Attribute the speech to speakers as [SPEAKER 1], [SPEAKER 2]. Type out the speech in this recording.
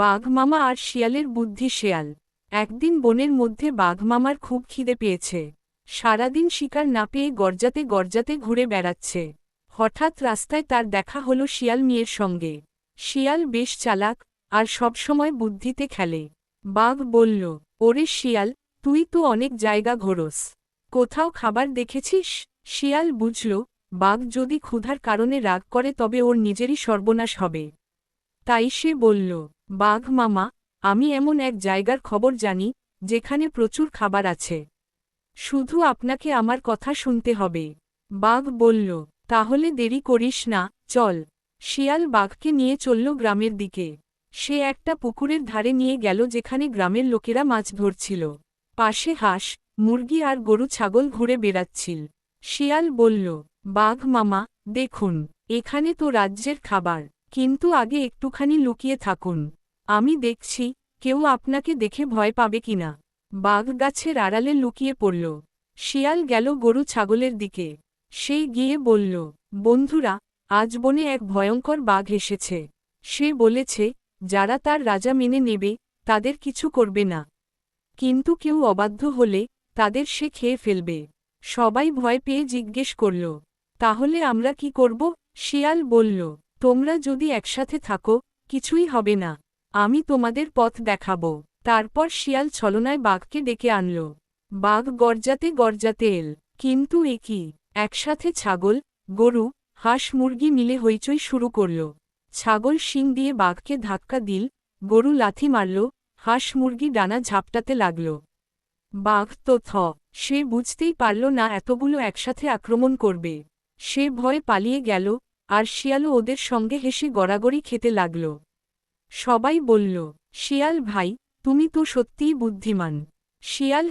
[SPEAKER 1] বাঘ মামা আর শিয়ালের বুদ্ধি শেয়াল। একদিন বনের মধ্যে বাঘ মামার খুব খিদে পেয়েছে। সারাদিন শিকার না পেয়ে গর্জাতে গর্জাতে ঘুরে বেড়াচ্ছে। হঠাৎ রাস্তায় তার দেখা হলো শিয়াল মেয়ের সঙ্গে। শিয়াল বেশ চালাক আর সবসময় বুদ্ধিতে খেলে। বাঘ বলল, ওরে শিয়াল, তুই তো অনেক জায়গা ঘোরস। কোথাও খাবার দেখেছিস? শিয়াল বুঝল, বাঘ যদি ক্ষুধার কারণে রাগ করে তবে ওর নিজেরই সর্বনাশ হবে। তাই সে বলল বাঘ মামা, আমি এমন এক জায়গার খবর জানি, যেখানে প্রচুর খাবার আছে। শুধু আপনাকে আমার কথা শুনতে হবে। বাঘ বলল, তাহলে দেরি করিস না, চল। শিয়াল বাঘকে নিয়ে চলল গ্রামের দিকে। সে একটা পুকুরের ধারে নিয়ে গেল যেখানে গ্রামের লোকেরা মাছ ধরছিল। পাশে হাঁস, মুরগি আর গরু ছাগল ঘুরে বেড়াচ্ছিল। শিয়াল বলল, বাঘ মামা, দেখুন, এখানে তো রাজ্যের খাবার, কিন্তু আগে একটুখানি লুকিয়ে থাকুন। আমি দেখছি, কেউ আপনাকে দেখে ভয় পাবে কিনা বাঘ গাছের আড়ালে লুকিয়ে পড়ল। শিয়াল গেল গরু ছাগলের দিকে। সে গিয়ে বলল, বন্ধুরা, আজ বনে এক ভয়ঙ্কর বাঘ এসেছে। সে বলেছে, যারা তার রাজা মেনে নেবে, তাদের কিছু করবে না। কিন্তু কেউ অবাধ্য হলে, তাদের সে খেয়ে ফেলবে। সবাই ভয় পেয়ে জিজ্ঞেস করল, তাহলে আমরা কি করব? শিয়াল বলল, তোমরা যদি একসাথে থাকো, কিছুই হবে না। আমি তোমাদের পথ দেখাব। তারপর শিয়াল ছলনায় বাঘকে ডেকে আনল। বাঘ গর্জাতে গর্জাতে এল। কিন্তু এ কি? একসাথে ছাগল, গরু, হাঁস, মুরগি মিলে হইচই শুরু করল। ছাগল শিং দিয়ে বাঘকে ধাক্কা দিল, গরু লাথি মারল, হাঁস, মুরগি ডানা ঝাপটাতে লাগল। বাঘ তো থ, সে বুঝতেই পারল না এতগুলো একসাথে আক্রমণ করবে। সে ভয়ে পালিয়ে গেল, আর শিয়ালও ওদের সঙ্গে হেসে গড়াগড়ি খেতে লাগল। সবাই বলল শিয়াল ভাই তুমি তো সত্যিই বুদ্ধিমান। শিয়াল